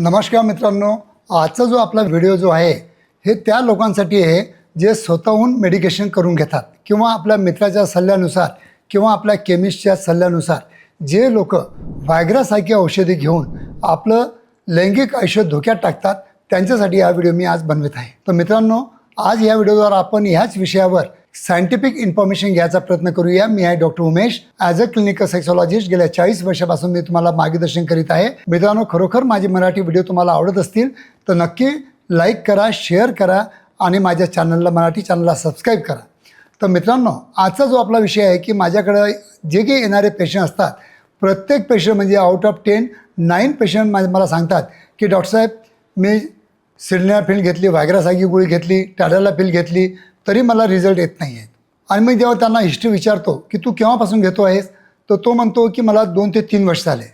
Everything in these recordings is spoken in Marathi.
नमस्कार मित्रांनो आजचा जो आपला व्हिडिओ जो आहे हे त्या लोकांसाठी आहे जे स्वतःहून मेडिकेशन करून घेतात किंवा आपल्या मित्राच्या सल्ल्यानुसार किंवा आपल्या केमिस्टच्या सल्ल्यानुसार जे लोक व्हायग्रासारखी औषधी घेऊन आपलं लैंगिक आयुष्य धोक्यात टाकतात त्यांच्यासाठी हा व्हिडिओ मी आज बनवित आहे. तर मित्रांनो आज या व्हिडिओद्वारा आपण ह्याच विषयावर सायंटिफिक इन्फॉर्मेशन घ्यायचा प्रयत्न करूया. मी आहे doctor Umesh. As a clinical sexologist गेल्या चाळीस वर्षापासून मी तुम्हाला मार्गदर्शन करीत आहे. मित्रांनो खरोखर माझे मराठी व्हिडिओ तुम्हाला आवडत असतील तर नक्की लाईक करा शेअर करा आणि माझ्या चॅनलला मराठी चॅनलला सबस्क्राईब करा. तर मित्रांनो आजचा जो आपला विषय आहे की माझ्याकडं जे काही येणारे पेशंट असतात प्रत्येक पेशंट म्हणजे out of ten nine patient मला सांगतात की डॉक्टर साहेब मी सिडन्या पिल घेतली व्हायग्रासारखी गोळी घेतली टाड्याला पिल घेतली तरी मला रिझल्ट येत नाही आहेत आणि मी जेव्हा त्यांना हिस्ट्री विचारतो की तू केव्हापासून घेतो आहेस? तर तो म्हणतो की मला दोन ते तीन वर्ष झाले.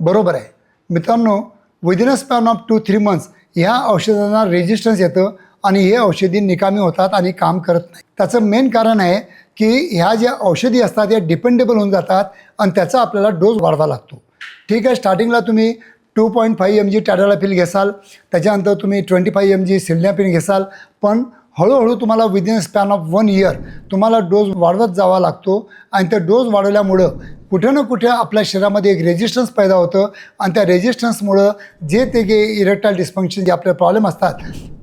बरोबर आहे. मित्रांनो within a span of two three months ह्या औषधांना रेजिस्टन्स येतं आणि हे औषधी निकामी होतात आणि काम करत नाही त्याचं मेन कारण आहे की ह्या ज्या औषधी असतात या डिपेंडेबल होऊन जातात आणि त्याचा आपल्याला डोस वाढवा लागतो. ठीक आहे स्टार्टिंगला तुम्ही two point five M G टॅडाला pill घेसाल त्याच्यानंतर तुम्ही ट्वेंटी फाईव्ह एम जी सिल्न्या पिल घेसाल पण हळूहळू तुम्हाला within span of one year तुम्हाला डोस वाढवत जावा लागतो. आणि त्या डोस वाढवल्यामुळं कुठे ना कुठे आपल्या शरीरामध्ये एक रेजिस्टन्स पैदा होतं. आणि त्या रेजिस्टन्समुळं जे ते गे इरेक्टाईल डिस्फंक्शन जे आपले प्रॉब्लेम असतात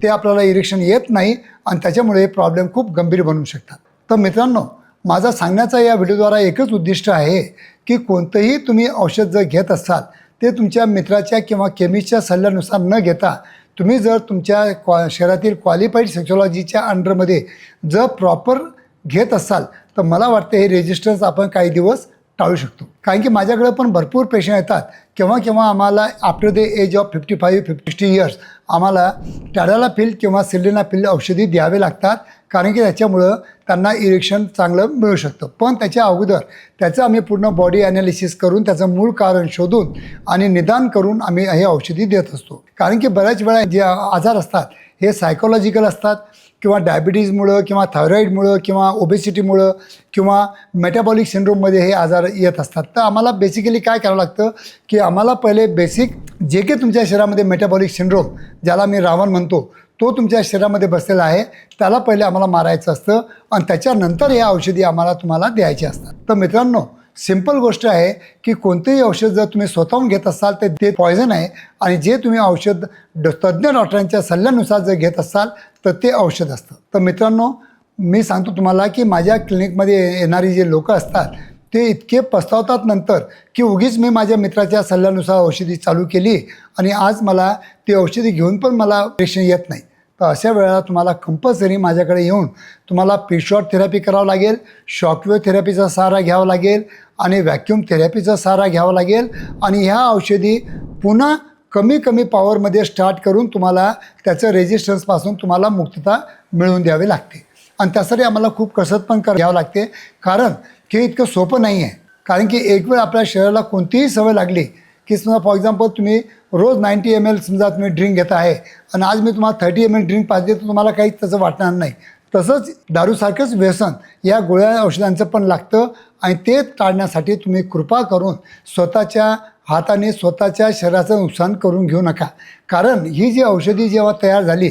ते आपल्याला इरेक्शन येत नाही. आणि त्याच्यामुळे हे प्रॉब्लेम खूप गंभीर बनू शकतात. तर मित्रांनो माझा सांगण्याचा या व्हिडिओद्वारा एकच उद्दिष्ट आहे की कोणतंही तुम्ही औषध जर घेत असाल ते तुमच्या मित्राच्या किंवा केमिस्टच्या सल्ल्यानुसार न घेता तुम्ही जर तुमच्या क्वा शहरातील क्वालिफाईड सेक्सॉलॉजीच्या अंडरमध्ये जर प्रॉपर घेत असाल तर मला वाटतं हे रेजिस्टन्स आपण काही दिवस टाळू शकतो. कारण की माझ्याकडे पण भरपूर पेशंट येतात. केव्हा केव्हा आम्हाला after the age of fifty five fifty sixty years आम्हाला टॅडाला पिल किंवा सिलिना पिल औषधी द्यावे लागतात. कारण की त्याच्यामुळं त्यांना इरेक्शन चांगलं मिळू शकतं. पण त्याच्या अगोदर त्याचं आम्ही पूर्ण बॉडी ॲनालिसिस करून त्याचं मूळ कारण शोधून आणि निदान करून आम्ही हे औषधी देत असतो. कारण की बऱ्याच वेळा जे आजार असतात हे सायकोलॉजिकल असतात किंवा डायबिटीजमुळं किंवा थायरॉईडमुळं किंवा ओबेसिटीमुळं किंवा मेटाबॉलिक सिंड्रोममध्ये हे आजार येत असतात. तर आम्हाला बेसिकली काय करावं लागतं की आम्हाला पहिले बेसिक जे काही तुमच्या शरीरामध्ये मेटाबॉलिक सिंड्रोम ज्याला मी रावण म्हणतो तो तुमच्या शरीरामध्ये बसलेला आहे त्याला पहिले आम्हाला मारायचं असतं आणि त्याच्यानंतर या औषधी आम्हाला तुम्हाला द्यायचे असतात. तर मित्रांनो सिंपल गोष्ट आहे की कोणतेही औषध जर तुम्ही स्वतःहून घेत असाल तर ते पॉयझन आहे. आणि जे तुम्ही औषध ड तज्ज्ञ डॉक्टरांच्या सल्ल्यानुसार जर घेत असाल तर ते औषध असतं. तर मित्रांनो मी सांगतो तुम्हाला की माझ्या क्लिनिकमध्ये येणारी जे लोकं असतात ते इतके पस्तावतात नंतर की उगीच मी माझ्या मित्राच्या सल्ल्यानुसार औषधी चालू केली आणि आज मला ती औषधी घेऊन पण मला प्रेक्षण येत नाही. तर अशा वेळेला तुम्हाला कंपल्सरी माझ्याकडे येऊन तुम्हाला पिशॉट थेरपी करावं लागेल शॉकवेव्ह थेरपीचा सहारा घ्यावा लागेल आणि व्हॅक्यूम थेरपीचा सहारा घ्यावा लागेल आणि ह्या औषधी पुन्हा कमी कमी पॉवरमध्ये स्टार्ट करून तुम्हाला त्याचं रेजिस्टन्सपासून तुम्हाला मुक्तता मिळवून द्यावी लागते. आणि त्यासाठी आम्हाला खूप कसरत पण कर घ्यावं लागते. कारण हे इतकं सोपं नाही आहे कारण की एक वेळ आपल्या शरीराला कोणतीही सवय लागली की समजा फॉर एक्झाम्पल तुम्ही रोज नाईंटी एम एल समजा तुम्ही ड्रिंक घेत आहे आणि आज मी तुम्हाला थर्टी एम एल ड्रिंक पाहिजे तर तुम्हाला काहीच तसं वाटणार नाही. तसंच दारूसारखंच व्यसन या गोळ्या औषधांचं पण लागतं आणि ते टाळण्यासाठी तुम्ही कृपा करून स्वतःच्या हाताने स्वतःच्या शरीराचं नुकसान करून घेऊ नका. कारण ही जी औषधी जेव्हा तयार झाली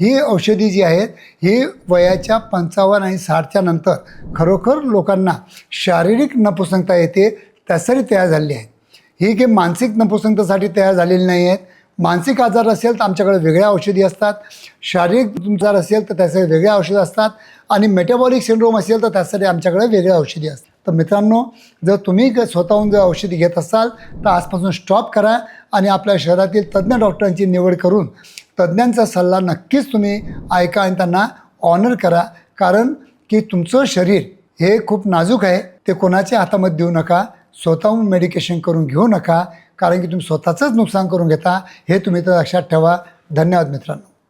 ही औषधी जी आहेत ही वयाच्या पंचावन्न आणि साठच्या नंतर खरोखर लोकांना शारीरिक नपुसंगता येते त्यासाठी तयार झालेली आहे ही की मानसिक नपुसंगतेसाठी तयार झालेली नाही आहेत मानसिक आजार असेल तर आमच्याकडे वेगळ्या औषधी असतात शारीरिक आजार असेल तर त्यासाठी वेगळ्या औषधं असतात आणि मेटाबॉलिक सिंड्रोम असेल तर त्यासाठी आमच्याकडे वेगळ्या औषधी असतात. तर मित्रांनो जर तुम्ही स्वतःहून जर औषधी घेत असाल तर आजपासून स्टॉप करा आणि आपल्या शहरातील तज्ज्ञ डॉक्टरांची निवड करून तज्ज्ञांचा सल्ला नक्कीच तुम्ही ऐका आणि त्यांना ऑनर करा. कारण की तुमचं शरीर हे खूप नाजूक आहे ते कोणाच्या हातामध्ये देऊ नका. स्वतःहून मेडिकेशन करून घेऊ नका कारण की तुम्ही स्वतःचंच नुकसान करून घेता हे तुम्ही तर लक्षात ठेवा. धन्यवाद मित्रांनो.